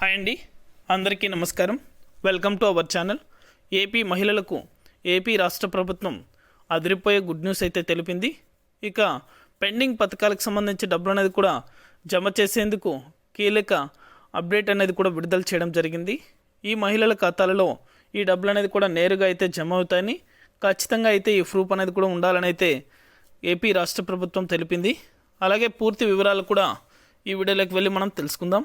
Hi అండి. అందరికీ నమస్కారం. Welcome to our channel. AP మహిళలకు ఏపీ రాష్ట్ర ప్రభుత్వం అదిరిపోయే గుడ్ న్యూస్ అయితే తెలిపింది. ఇక పెండింగ్ పథకాలకు సంబంధించి డబ్బులు అనేది కూడా జమ చేసేందుకు కీలక అప్డేట్ అనేది కూడా విడుదల చేయడం జరిగింది. ఈ మహిళల ఖాతాలలో ఈ డబ్బులు అనేది కూడా నేరుగా అయితే జమ అవుతాయని ఖచ్చితంగా అయితే ఈ ప్రూఫ్ అనేది కూడా ఉండాలని అయితే ఏపీ రాష్ట్ర ప్రభుత్వం తెలిపింది. అలాగే పూర్తి వివరాలు కూడా ఈ వీడియోలోకి వెళ్ళి మనం తెలుసుకుందాం.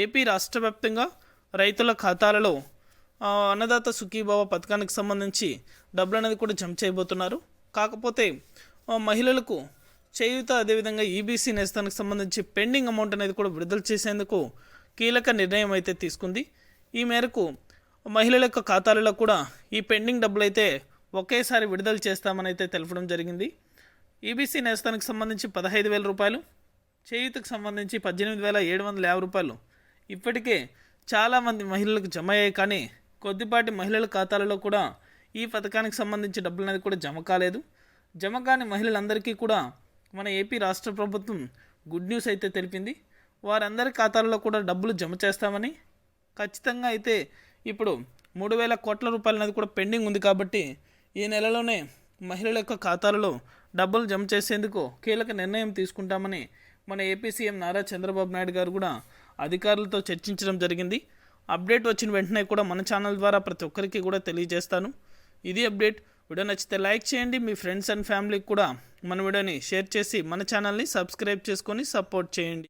ఏపీ రాష్ట్ర వ్యాప్తంగా రైతుల ఖాతాలలో అన్నదాత సుఖీభావ పథకానికి సంబంధించి డబ్బులు అనేది కూడా జమ చేయబోతున్నారు. కాకపోతే మహిళలకు చేయూత అదేవిధంగా ఈబీసీ నేస్తానికి సంబంధించి పెండింగ్ అమౌంట్ అనేది కూడా విడుదల చేసేందుకు కీలక నిర్ణయం అయితే తీసుకుంది. ఈ మేరకు మహిళల యొక్క ఖాతాలలో కూడా ఈ పెండింగ్ డబ్బులు అయితే ఒకేసారి విడుదల చేస్తామని అయితే తెలపడం జరిగింది. ఈబీసీ నేస్తానికి సంబంధించి పదహైదు వేల రూపాయలు చేయూతకు సంబంధించి పద్దెనిమిది వేల ఏడు వందల యాభై రూపాయలు ఇప్పటికే చాలామంది మహిళలకు జమ అయ్యాయి కానీ కొద్దిపాటి మహిళల ఖాతాలలో కూడా ఈ పథకానికి సంబంధించి డబ్బులు అనేది కూడా జమ కాలేదు. జమ కాని మహిళలందరికీ కూడా మన ఏపీ రాష్ట్ర ప్రభుత్వం గుడ్ న్యూస్ అయితే తెలిపింది. వారందరి ఖాతాలలో కూడా డబ్బులు జమ చేస్తామని ఖచ్చితంగా అయితే ఇప్పుడు మూడు వేల కోట్ల రూపాయలు అనేది కూడా పెండింగ్ ఉంది కాబట్టి ఈ నెలలోనే మహిళల యొక్క ఖాతాలలో డబ్బులు జమ చేసేందుకు కీలక నిర్ణయం తీసుకుంటామని మన ఏపీ సీఎం నారా చంద్రబాబు నాయుడు గారు కూడా అధికారులతో చర్చించడం జరిగింది. అప్డేట్ వచ్చిన వెంటనే కూడా మన ఛానల్ ద్వారా ప్రతి ఒక్కరికి కూడా తెలియజేస్తాను. ఇది అప్డేట్. వీడియో నచ్చితే లైక్ చేయండి. మీ ఫ్రెండ్స్ అండ్ ఫ్యామిలీకి కూడా మన వీడియోని షేర్ చేసి మన ఛానల్ని సబ్స్క్రైబ్ చేసుకొని సపోర్ట్ చేయండి.